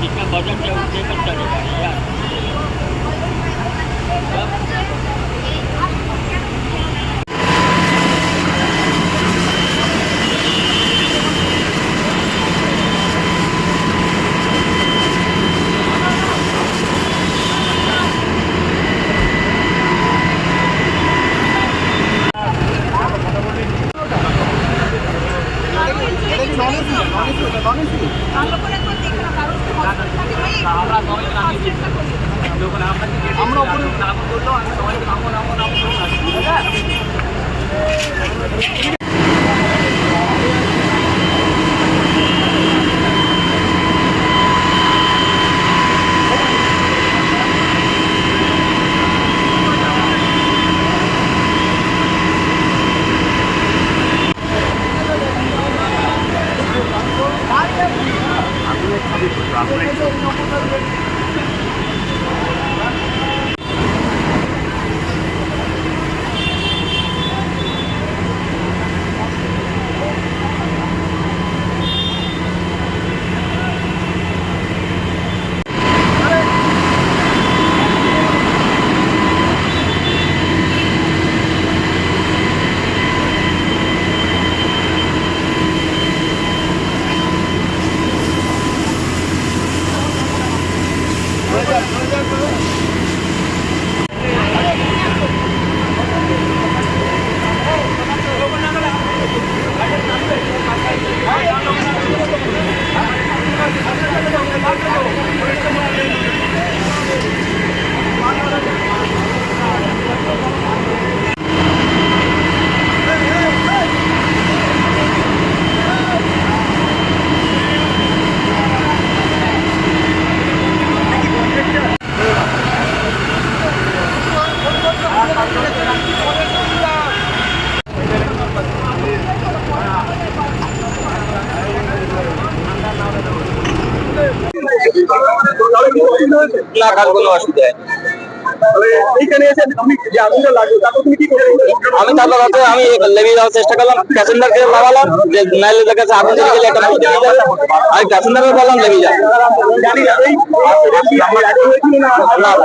जितना वजन है उतने पर चलेगा यार Honestly, honestly, honestly. আমরা সবাই নাম দিই। আমি করি। নামো উপরে নাম করল আমি সবাইকে নামো নামো নামো কাজ কোনো অসুবিধা এইখানে এসে তুমি যে আগুনটা লাগল তারপর তুমি কি করলে আমি তারপর আমি লেগে যাওয়ার চেষ্টা করলাম প্যাসেঞ্জারকে লাগালাম যে নাইলে দেখা যাচ্ছে আগুন লেগে গেলে একটা মানুষ লেগে যাবে আমি প্যাসেঞ্জারকে বললাম লেগে যাবে না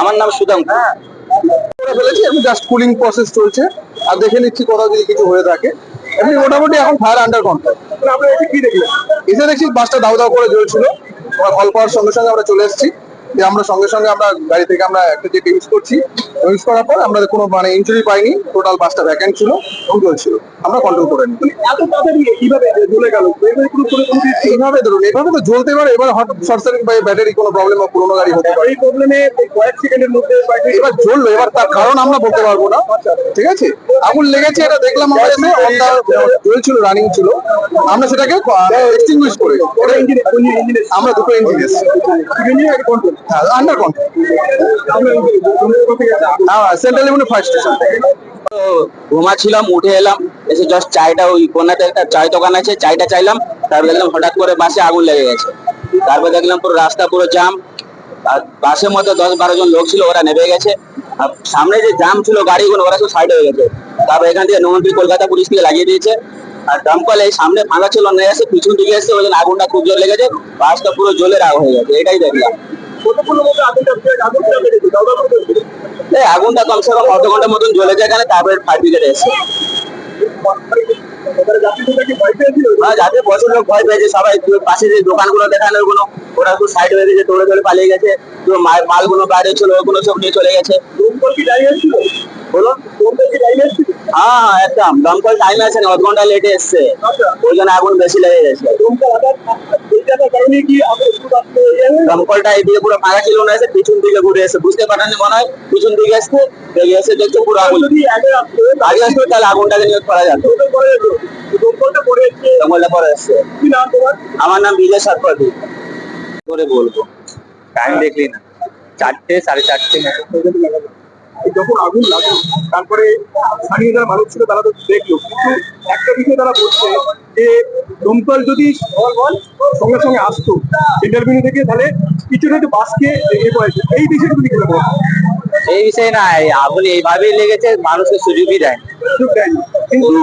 আমার নাম সুদাম। করে ফেলেছি আমি জাস্ট কুলিং প্রসেস চলছে আর দেখে নিচ্ছি কোথাও যদি কিছু হয়ে থাকে এমনি মোটামুটি এখন ফায়ার আন্ডার কন্ট্রোল এসে দেখছি বাসটা দাউ দাও করে জ্বলছিল। পাওয়ার সঙ্গে সঙ্গে আমরা চলে এসেছি। দিয়ে আমরা সঙ্গে সঙ্গে আমরা গাড়ি থেকে আমরা একটা যেটা ইউজ করছি। ইউজ করার পর আমরা কোনো মানে ইনজুরি পাইনি টোটাল বাসটা ভ্যাকেন্ট ছিল এবং জ্বলছিল। আমরা কন্ট্রোল করে নিই। কোনো কিছু এইভাবে ধরুন এভাবে তো জ্বলতে পারে এবার হট শর্ট সার্কিট বা ব্যাটারি কোনো প্রবলেম বা পুরোনো গাড়ি হতে পারে। এই প্রবলেমে কয়েক সেকেন্ডের মধ্যে এবার জ্বললো এবার তার কারণ আমরা বলতে পারব না। ঠিক আছে? আগুন লেগেছে এটা দেখলাম আমরা এসে on জ্বলছিল রানিং ছিল। আমরা সেটাকে এক্সটিংগুইশ করে। আমরা দুটো ইঞ্জিন এসেছি। হ্যাঁ হ্যাঁ উঠে এলাম, এসে জাস্ট চায়টা ওই কোনাতে একটা চায় দোকান আছে চায়টা চাইলাম, তারপর দেখলাম হঠাৎ করে বাসে আগুন লেগে গেছে। তারপর দেখলাম পুরো রাস্তা পুরো জাম আর বাসের মধ্যে দশ বারো জন লোক ছিল, ওরা নেমে গেছে। আর সামনে যে জাম ছিল, গাড়িগুলো, ওরা সব সাইড হয়ে গেছে। তারপর এখান থেকে নমন্ত্রী কলকাতা পুলিশ থেকে লাগিয়ে দিয়েছে। আর দমকল এই সামনে ফাঁকা ছিল না এসে পিছন দিকে এসে ওই আগুনটা খুব জোর লেগেছে, বাসটা পুরো জ্বলে রাগ হয়ে গেছে, এটাই দেখলাম। এই আগুনটা কমসে কম অর্ধ ঘণ্টার মতন জ্বলে যায় এখানে তারপরে ফায়ার ব্রিগেড এসে। কি ভয় প্রচুর লোক পেয়েছে সবাই তো পাশে যে দোকানগুলো দেখানো ওগুলো ওরা খুব সাইড হয়ে গেছে তোড়ে তোড়ে পালিয়ে গেছে। তো মালগুলো বাইরে ছিল ওগুলো সব নিয়ে চলে গেছে। বলুন। হ্যাঁ হ্যাঁ পুরো পুরো তাহলে আগুনটাকে করা যেত। দমকলটা পড়ে এসছে পরে এসছে। আমার নাম বিজয় সরপতি করে বলব? টাইম দেখলি না। চারটে, সাড়ে চারটে। যখন আগুন লাগল তারপরে স্থানীয় যারা মানুষ ছিল তারা তো দেখল। কিন্তু একটা বিষয় তারা বলছে যে দমকল যদি সঙ্গে সঙ্গে আসতো ইন্টারভিউ থেকে তাহলে কিছুটা একটু বাসকে এই বিষয়ে তুমি কি এই বিষয়ে না আগুন এইভাবেই লেগেছে মানুষের সুযোগই দেয় কিন্তু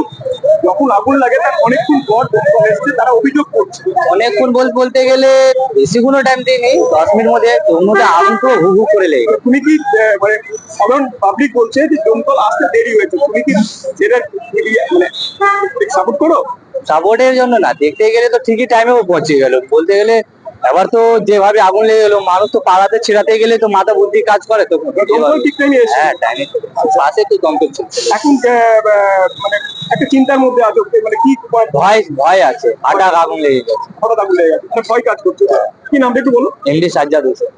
যখন আগুন লাগে তার অনেকক্ষণ পর দমকল এসছে তারা অভিযোগ করছে। অনেকক্ষণ বল বলতে গেলে বেশিক্ষণও টাইম দিইনি দশ মিনিট মধ্যে দমকলটা আগুন তো হু হু করে লেগে। তুমি কি মানে সাধারণ পাবলিক বলছে যে দমকল আসতে দেরি হয়েছে। তুমি কি সেটা মানে সাপোর্ট করো? সাপোর্টের জন্য না দেখতে গেলে তো ঠিকই টাইমে পৌঁছে গেল। বলতে গেলে এবার তো যেভাবে আগুন লেগে গেলো মানুষ তো পাড়াতে ছেড়াতে গেলে তো মাথা বুদ্ধি কাজ করে তো। হ্যাঁ টাইমে তো দমকল। এখন আহ, আহ, মানে একটা চিন্তার মধ্যে আছো মানে কি ভয় ভয় আছে। হঠাৎ আগুন লেগে গেছে। হঠাৎ আগুন লেগে গেছে। মানে ভয় কাজ করছে। কি নামটা একটু বলো। এমডি সাজ্জাদ হোসেন।